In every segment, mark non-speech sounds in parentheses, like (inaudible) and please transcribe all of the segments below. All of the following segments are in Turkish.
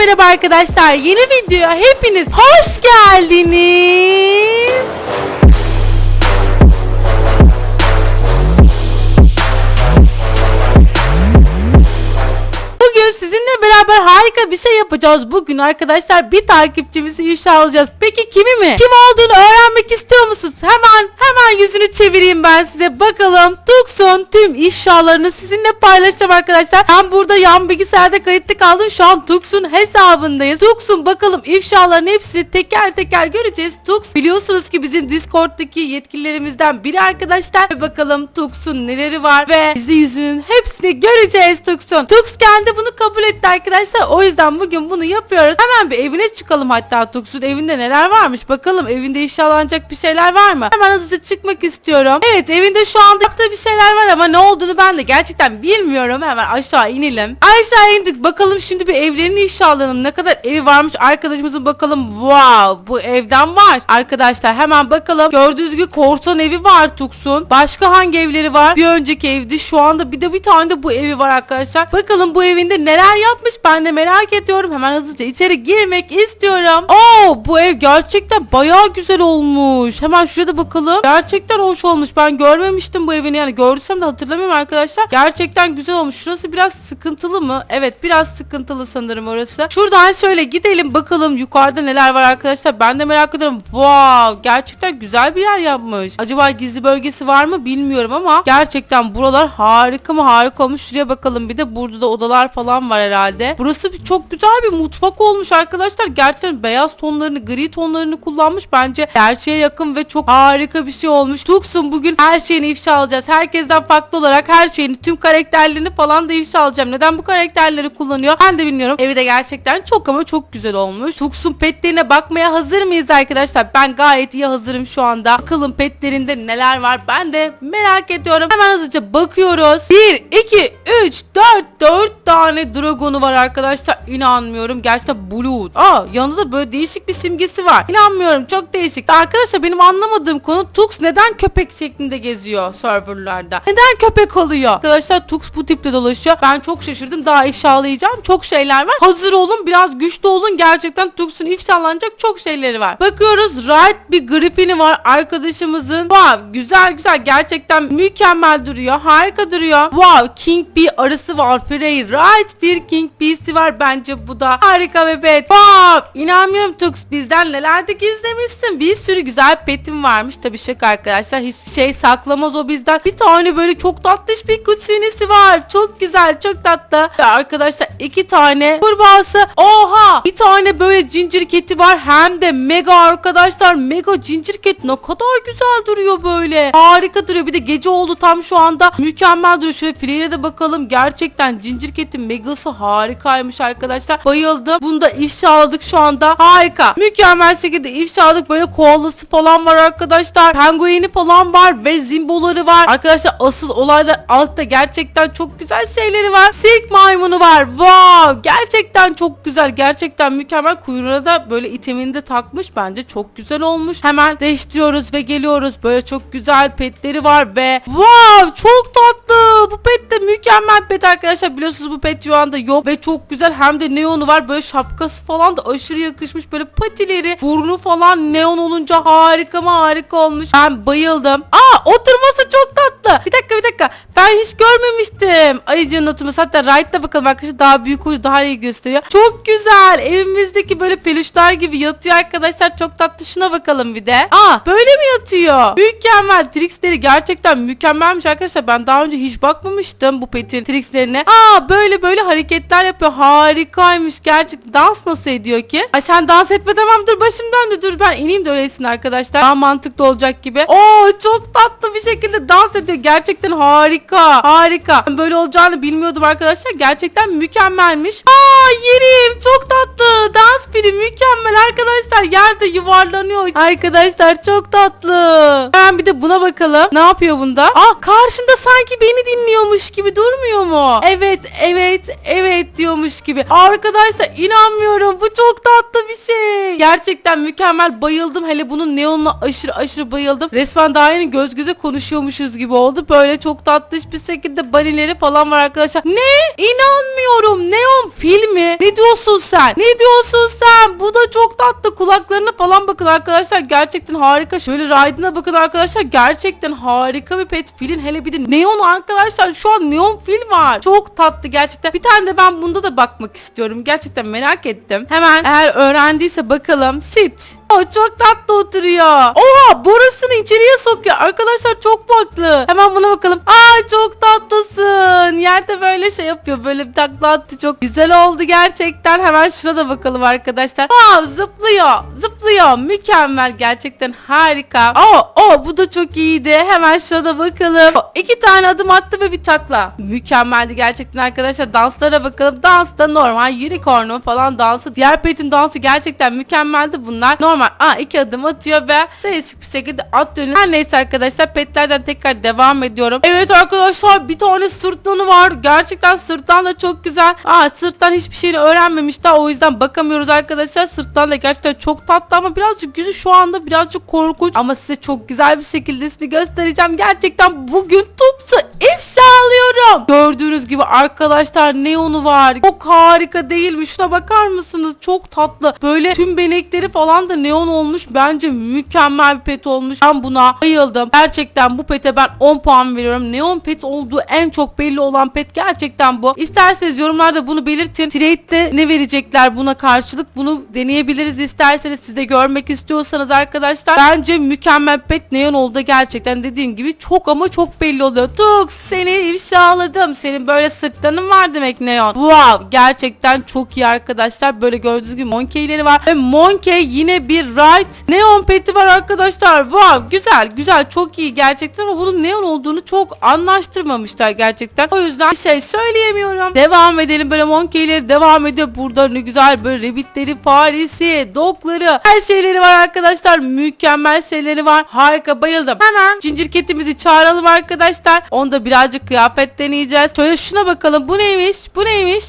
merhaba arkadaşlar. Yeni videoya hepiniz hoş geldiniz. Bugün sizinle beraber harika bir şey yapacağız. Bugün arkadaşlar bir takipçimizi ifşa alacağız. Peki kimi mi? Kim olduğunu öğrenmek istiyor musunuz? Hemen hemen yüzünü çevireyim ben size. Bakalım Tux'un tüm ifşalarını sizinle paylaşacağım arkadaşlar. Ben burada yan bilgisayarda kayıtlı kaldım. Şu an Tux'un hesabındayız. Tux'un bakalım ifşaların hepsini teker teker göreceğiz. Tux biliyorsunuz ki bizim Discord'daki yetkililerimizden biri arkadaşlar. Ve bakalım Tux'un neleri var ve gizli yüzünün hepsini göreceğiz Tux'un. Tux kendi bunu kabul etti arkadaşlar. O yüzden bugün bunu yapıyoruz. Hemen bir evine çıkalım hatta Tux'un evinde neler varmış. Bakalım evinde ifşalanacak bir şeyler var mı? Hemen hızlıca çıkmak istiyorum. Evet evinde şu anda yaptığı bir şeyler var ama ne olduğunu ben de gerçekten bilmiyorum. Hemen aşağı inelim. Aşağı indik. Bakalım şimdi bir evlerini ifşalayalım. Ne kadar evi varmış arkadaşımızın bakalım. Wow bu evden var. Arkadaşlar hemen bakalım. Gördüğünüz gibi korsan evi var Tux'un. Başka hangi evleri var? Bir önceki evdi. Şu anda bir de bir tane de bu evi var arkadaşlar. Bakalım bu evinde neler yapmış ben de merak ediyorum. Hemen hızlıca içeri girmek istiyorum. Oo bu ev gerçekten bayağı güzel olmuş. Hemen şuraya da bakalım. Gerçekten hoş olmuş. Ben görmemiştim bu evini yani. Gördüysem de hatırlamıyorum arkadaşlar. Gerçekten güzel olmuş. Şurası biraz sıkıntılı mı? Evet biraz sıkıntılı sanırım orası. Şuradan şöyle gidelim bakalım yukarıda neler var arkadaşlar. Ben de merak ediyorum. Wow gerçekten güzel bir yer yapmış. Acaba gizli bölgesi var mı bilmiyorum ama gerçekten buralar harika mı harika olmuş. Şuraya bakalım bir de burada da odalar falan var herhalde. Burası bir, çok güzel bir mutfak olmuş arkadaşlar. Gerçekten beyaz tonlarını gri tonlarını kullanmış. Bence gerçeğe yakın ve çok harika bir şey olmuş. Tux'un bugün her şeyini ifşa alacağız. Herkesten farklı olarak her şeyini tüm karakterlerini falan da ifşa alacağım. Neden bu karakterleri kullanıyor ben de bilmiyorum. Evi de gerçekten çok ama çok güzel olmuş. Tux'un petlerine bakmaya hazır mıyız arkadaşlar? Ben gayet iyi hazırım şu anda. Bakalım petlerinde neler var ben de merak ediyorum. Hemen hızlıca bakıyoruz. 1, 2, 3, 4, 4 tane dragonu var arkadaşlar. İnanmıyorum. Gerçekten blue. Aa yanında da böyle değişik bir simgesi var. İnanmıyorum. Çok değişik. Arkadaşlar benim anlamadığım konu Tux neden köpek şeklinde geziyor serverlarda? Neden köpek oluyor? Arkadaşlar Tux bu tipte dolaşıyor. Ben çok şaşırdım. Daha ifşalayacağım. Çok şeyler var. Hazır olun. Biraz güçlü olun. Gerçekten Tux'un ifşalanacak çok şeyleri var. Bakıyoruz. Right bir gripini var arkadaşımızın. Wow güzel güzel. Gerçekten mükemmel duruyor. Harika duruyor. Wow King Bee arısı var. Frey Right bir King Bee'si var. Bence bu da harika bir pet. Wow inanmıyorum Tux bizden neler de gizlemişsin. Bir sürü güzel petim varmış. Tabii şaka arkadaşlar. Hiçbir şey saklamaz o bizden. Bir tane böyle çok tatlış bir kutsinisi var. Çok güzel çok tatlı. Ve arkadaşlar iki tane kurbağası. Oha bir tane böyle cincir keti var. Hem de mega arkadaşlar. Mega cincir ket ne kadar güzel duruyor böyle. Harika duruyor. Bir de gece oldu tam şu anda. Mükemmel duruyor. Şöyle fileye de bakalım. Gerçekten cincir ketin megası harikaymış arkadaşlar. Bayıldım. Bunu da ifşaladık şu anda. Harika. Mükemmel şekilde ifşaladık. Böyle koalası falan var arkadaşlar. Pengueni falan var ve zimboları var. Arkadaşlar asıl olaylar altta gerçekten çok güzel şeyleri var. Silk maymunu var. Wow. Gerçekten çok güzel. Gerçekten mükemmel. Kuyruğuna da böyle itemini de takmış. Bence çok güzel olmuş. Hemen değiştiriyoruz ve geliyoruz. Böyle çok güzel petleri var ve wow çok tatlı. Bu pet de mükemmel pet arkadaşlar. Biliyorsunuz bu pet şu anda yok ve çok güzel. Hem de neonu var. Böyle şapkası falan da aşırı yakışmış. Böyle patileri, burnu falan neon olunca harika mı harika olmuş. Ben bayıldım. Aa oturması çok tatlı. Bir dakika bir dakika. Ben hiç görmemiştim. Ayıcığın oturması. Hatta Right'ta bakalım arkadaşlar daha büyük oluyor. Daha iyi gösteriyor. Çok güzel. Evimizdeki böyle peluşlar gibi yatıyor arkadaşlar. Çok tatlı. Şuna bakalım bir de. Aa böyle mi yatıyor? Mükemmel. Trixleri gerçekten mükemmelmiş arkadaşlar. Ben daha önce hiç bakmamıştım bu petin trixlerine. Aa böyle böyle hareketler yapıyor. Harikaymış. Gerçekten dans nasıl ediyor ki? Ay sen dans etme tamam dur başım döndü dur ben ineyim de öylesin arkadaşlar. Daha mantıklı olacak gibi. Oo çok tatlı bir şekilde dans ediyor. Gerçekten harika. Harika. Ben böyle olacağını bilmiyordum arkadaşlar. Gerçekten mükemmelmiş. Aa yerim çok tatlı. Dans biri mükemmel arkadaşlar yerde yuvarlanıyor. Arkadaşlar çok tatlı. Hemen bir de buna bakalım. Ne yapıyor bunda? Aa karşında sanki beni dinliyormuş gibi durmuyor mu? Evet evet evet diyormuş gibi. Arkadaşlar inanmıyorum bu çok tatlı bir şey. Gerçekten mükemmel bayıldım. Hele bunun neonla aşırı aşırı bayıldım. Resmen daha yeni göz göze konuşuyormuşuz gibi oldu. Böyle çok tatlış bir şekilde banileri falan var arkadaşlar. Ne? İnanmıyorum. Neon filmi. Ne diyorsun sen? Ne diyorsun sen? Bu da çok tatlı. Kulaklarına falan bakın arkadaşlar. Gerçekten harika. Şöyle Raydın'a bakın arkadaşlar. Gerçekten harika bir pet filin. Hele bir de neon arkadaşlar. Şu an neon fil var. Çok tatlı gerçekten. Bir tane de ben bunda da bakmak istiyorum. Gerçekten merak ettim. Hemen eğer öğrendiyse bakalım. Sit. O çok tatlı oturuyor. Oha borusunu içeriye sokuyor. Arkadaşlar çok farklı. Hemen buna bakalım. Aa çok tatlısın. Yerde böyle şey yapıyor. Böyle bir takla attı. Çok güzel oldu gerçekten. Hemen şuna da bakalım arkadaşlar. Wow zıplıyor. Zıplıyor. Mükemmel. Gerçekten harika. Oo, o bu da çok iyiydi. Hemen şuna da bakalım. O, iki tane adım attı ve bir takla. Mükemmeldi gerçekten arkadaşlar. Danslara bakalım. Dans da normal. Unicorn'un falan dansı. Diğer petin dansı gerçekten mükemmeldi bunlar. Normal. Aa iki adım atıyor ve değişik bir şekilde at dönüyor. Her neyse arkadaşlar petlerden tekrar devam ediyorum. Evet arkadaşlar bir tane sırtlanı var. Gerçekten sırtlan da çok güzel. Aa sırttan hiçbir şeyini öğrenmemiş daha o yüzden bakamıyoruz arkadaşlar. Sırtlan da gerçekten çok tatlı ama birazcık yüzü şu anda birazcık korkunç. Ama size çok güzel bir şekilde size göstereceğim. Gerçekten bugün Tux'u ifşa alıyorum. Gördüğünüz gibi arkadaşlar neonu var. Çok harika değil mi? Şuna bakar mısınız? Çok tatlı. Böyle tüm benekleri falan da neon olmuş. Bence mükemmel bir pet olmuş. Ben buna bayıldım. Gerçekten bu pete ben 10 puan veriyorum. Neon pet olduğu en çok belli olan pet gerçekten bu. İsterseniz yorumlarda bunu belirtin. Trade'de ne verecekler buna karşılık? Bunu deneyebiliriz isterseniz siz de görmek istiyorsanız arkadaşlar. Bence mükemmel pet neon oldu gerçekten dediğim gibi çok ama çok belli oluyor. Tux seni ifşaladım. Senin böyle sırtlanın var demek neon. Wow gerçekten çok iyi arkadaşlar. Böyle gördüğünüz gibi monkeyleri var. Ve monkey yine bir right neon peti var arkadaşlar. Wow güzel güzel çok iyi gerçekten ama bunun neon olduğunu çok anlaştırmamışlar gerçekten. O yüzden bir şey söyleyemiyorum. Devam edelim böyle monkeyleri devam ediyor. Burada ne güzel böyle rabbitleri, faresi, dogları her şeyleri var arkadaşlar. Mükemmel şeyleri var. Harika bayıldım. Hemen cincir ketimizi çağıralım arkadaşlar. Onda birazcık kıyafet deneyeceğiz. Şöyle şuna bakalım. Bu neymiş? Bu neymiş?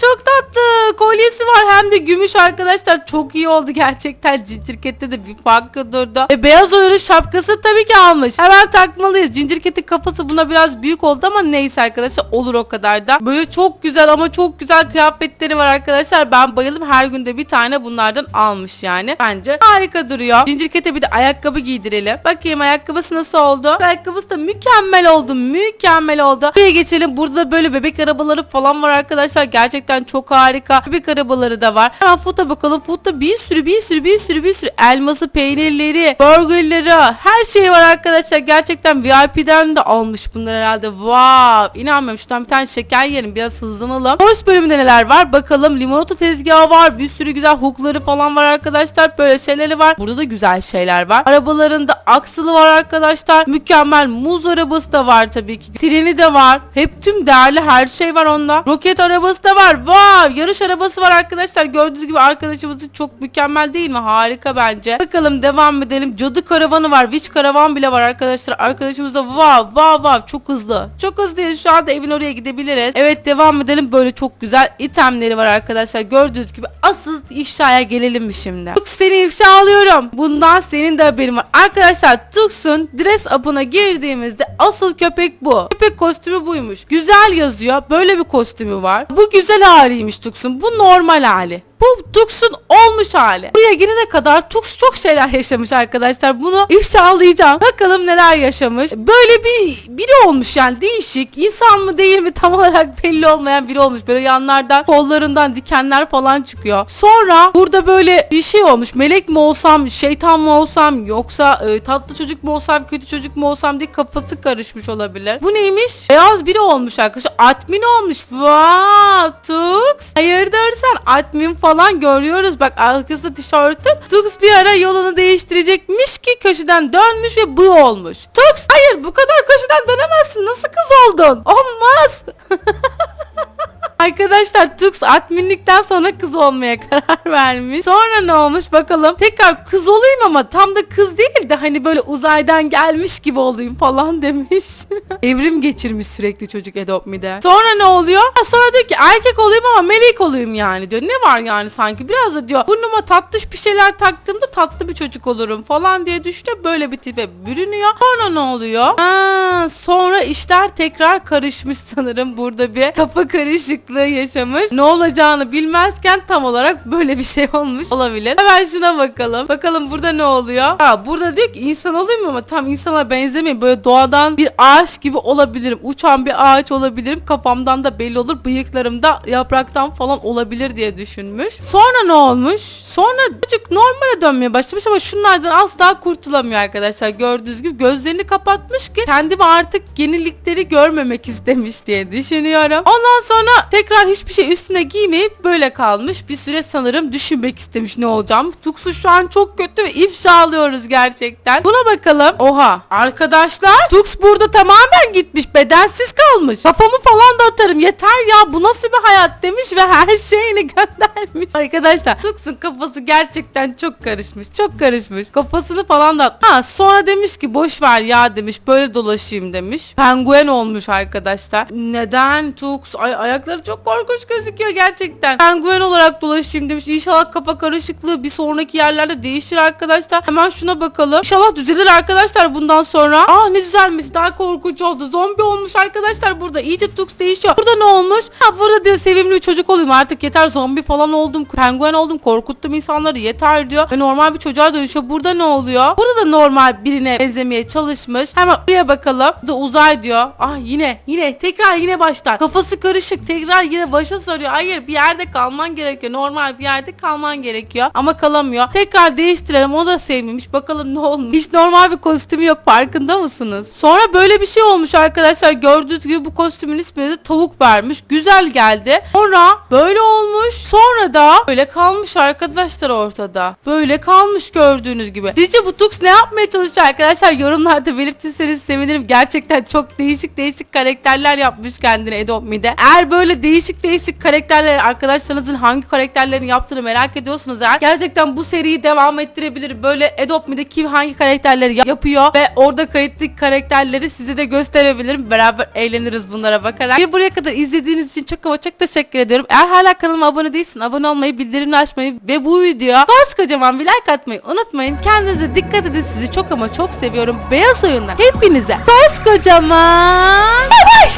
Çok tatlı. Kolyesi var hem de gümüş arkadaşlar. Çok iyi oldu gerçekten. Cincirkette de bir farkı durdu. Ve beyaz oyunu şapkası tabii ki almış. Hemen takmalıyız. Cincirketin kafası buna biraz büyük oldu ama neyse arkadaşlar olur o kadar da. Böyle çok güzel ama çok güzel kıyafetleri var arkadaşlar. Ben bayıldım. Her günde bir tane bunlardan almış yani. Bence harika duruyor. Cincirkete bir de ayakkabı giydirelim. Bakayım ayakkabısı nasıl oldu? Ayakkabısı da mükemmel oldu. Mükemmel oldu. Buraya geçelim. Burada da böyle bebek arabaları falan var arkadaşlar. Gerçekten çok harika. Bebek arabaları da var. Hemen Foot'a bakalım. Foot'ta bir sürü bir sürü bir sürü bir sürü elması, peynirleri, burgerleri her şey var arkadaşlar. Gerçekten VIP'den de almış bunlar herhalde. Wow. İnanmıyorum. Şuradan bir tane şeker yiyelim. Biraz hızlanalım. Horse bölümünde neler var? Bakalım. Limonata tezgahı var. Bir sürü güzel hookları falan var arkadaşlar. Böyle şeyleri var. Burada da güzel şeyler var. Arabalarında aksılı var arkadaşlar. Mükemmel muz arabası da var tabii ki. Treni de var. Hep tüm değerli her şey var onda. Roket arabası da var. Wow. Yarış arabası var arkadaşlar. Gördüğünüz gibi arkadaşımızın çok mükemmel değil mi? Harika bence. Bakalım devam edelim. Cadı karavanı var. Witch karavan bile var arkadaşlar. Arkadaşımız da wow wow wow çok hızlı. Çok hızlıyız. Şu anda evin oraya gidebiliriz. Evet devam edelim. Böyle çok güzel itemleri var arkadaşlar. Gördüğünüz gibi asıl ifşaya gelelim mi şimdi? Tux seni ifşa alıyorum. Bundan senin de haberin var. Arkadaşlar Tux'un dress up'ına girdiğimizde asıl köpek bu. Köpek kostümü buymuş. Güzel yazıyor. Böyle bir kostümü var. Bu güzel haliymiş Tux'un. Bu normal hali. Bu Tux'un olmuş hali. Buraya gelene kadar Tux çok şeyler yaşamış arkadaşlar. Bunu ifşalayacağım. Bakalım neler yaşamış. Böyle bir biri olmuş yani değişik. İnsan mı değil mi tam olarak belli olmayan biri olmuş. Böyle yanlardan kollarından dikenler falan çıkıyor. Sonra burada böyle bir şey olmuş. Melek mi olsam, şeytan mı olsam yoksa e, tatlı çocuk mu olsam, kötü çocuk mu olsam diye kafası karışmış olabilir. Bu neymiş? Beyaz biri olmuş arkadaşlar. Admin olmuş. Wow, Tux. Hayırdır sen? Admin falan görüyoruz. Bak arkasında tişörtün. Tux bir ara yolunu değiştirecekmiş ki köşeden dönmüş ve bu olmuş. Tux hayır bu kadar köşeden dönemezsin. Nasıl kız oldun? Olmaz. (laughs) Arkadaşlar Tux adminlikten sonra kız olmaya (laughs) karar vermiş. Sonra ne olmuş bakalım. Tekrar kız olayım ama tam da kız değil de hani böyle uzaydan gelmiş gibi olayım falan (laughs) demiş. Evrim geçirmiş sürekli çocuk Adopt. Sonra ne oluyor? Sonra diyor ki erkek olayım ama melek olayım yani diyor. Ne var yani sanki biraz da diyor burnuma tatlış bir şeyler taktığımda tatlı bir çocuk olurum falan diye düşünüyor. Böyle bir tipe bürünüyor. Sonra ne oluyor? Ha, sonra işler tekrar karışmış sanırım. Burada bir kafa karışıklığı yaşamış. Ne olacağını bilmezken tam olarak böyle bir şey olmuş olabilir. Hemen şuna bakalım. Bakalım burada ne oluyor? Ha, burada diyor ki insan olayım ama tam insana benzemeyin. Böyle doğadan bir ağaç gibi olabilirim. Uçan bir ağaç olabilirim. Kafamdan da belli olur. Bıyıklarım da yapraktan falan olabilir diye düşünmüş. Sonra ne olmuş? Sonra çocuk normale dönmeye başlamış ama şunlardan asla kurtulamıyor arkadaşlar. Gördüğünüz gibi gözlerini kapatmış ki kendimi artık yenilikleri görmemek istemiş diye düşünüyorum. Ondan sonra tekrar hiçbir şey üstüne giymeyip böyle kalmış. Bir süre sanırım düşünmek istemiş ne olacağım. Tuksu şu an çok kötü ve ifşa alıyoruz gerçekten. Buna bakalım. Oha. Arkadaşlar Tux burada tamamen gitmiş. Bedensiz kalmış. Kafamı falan da atarım. Yeter ya bu nasıl bir hayat demiş ve her şeyini göndermiş. (laughs) Arkadaşlar Tux'un kafası gerçekten çok karışmış. Çok karışmış. Kafasını falan da ha sonra demiş ki boş ver ya demiş. Böyle dolaşayım demiş. Penguen olmuş arkadaşlar. Neden Tux? Ay ayakları çok korkunç gözüküyor gerçekten. Penguen olarak dolaşayım demiş. İnşallah kafa karışıklığı bir sonraki yerlerde değişir arkadaşlar. Hemen şuna bakalım. İnşallah düzelir arkadaşlar bundan sonra. Aa ne düzelmesi daha korkunç oldu. Zombi olmuş arkadaşlar burada. İyice Tux değişiyor. Burada ne olmuş? Ha burada diyor sevimli bir çocuk olayım artık yeter zombi falan oldum. Penguen oldum. Korkuttum insanları yeter diyor. Ve normal bir çocuğa dönüşüyor. Burada ne oluyor? Burada da normal birine benzemeye çalışmış. Hemen buraya bakalım. Bu da uzay diyor. Ah yine yine tekrar yine baştan. Kafası karışık. Tekrar yine başa sarıyor. Hayır bir yerde kalman gerekiyor. Normal bir yerde kalman gerekiyor. Ama kalamıyor. Tekrar değiştirelim. O da sevmemiş. Bakalım ne olmuş. Hiç normal bir kostümü yok. Farkında mısınız? Sonra böyle bir şey olmuş arkadaşlar. Gördüğünüz gibi bu kostümün ismini de tavuk vermiş. Güzel geldi. Sonra böyle olmuş. Sonra da böyle kalmış arkadaşlar ortada. Böyle kalmış gördüğünüz gibi. Sizce bu Tux ne yapmaya çalışıyor arkadaşlar? Yorumlarda belirtirseniz sevinirim. Gerçekten çok değişik değişik karakterler yapmış kendine Adopt Me'de. Eğer böyle değişik değişik karakterler arkadaşlarınızın hangi karakterlerini yaptığını merak ediyorsunuz eğer gerçekten bu seriyi devam ettirebilir. Böyle Adopt Me'de kim hangi karakterleri yap- yapıyor ve orada kayıtlı karakterleri size de gösterebilirim. Beraber eğleniriz bunlara bakarak. Ve buraya kadar izlediğiniz için çok ama çok teşekkür ediyorum. Eğer hala kanalıma abone değilsin abone olmayı, bildirimleri açmayı ve bu videoya koskocaman bir like atmayı unutmayın. Kendinize dikkat edin. Sizi çok ama çok seviyorum. Beyaz oyundan hepinize koskocaman bay bay.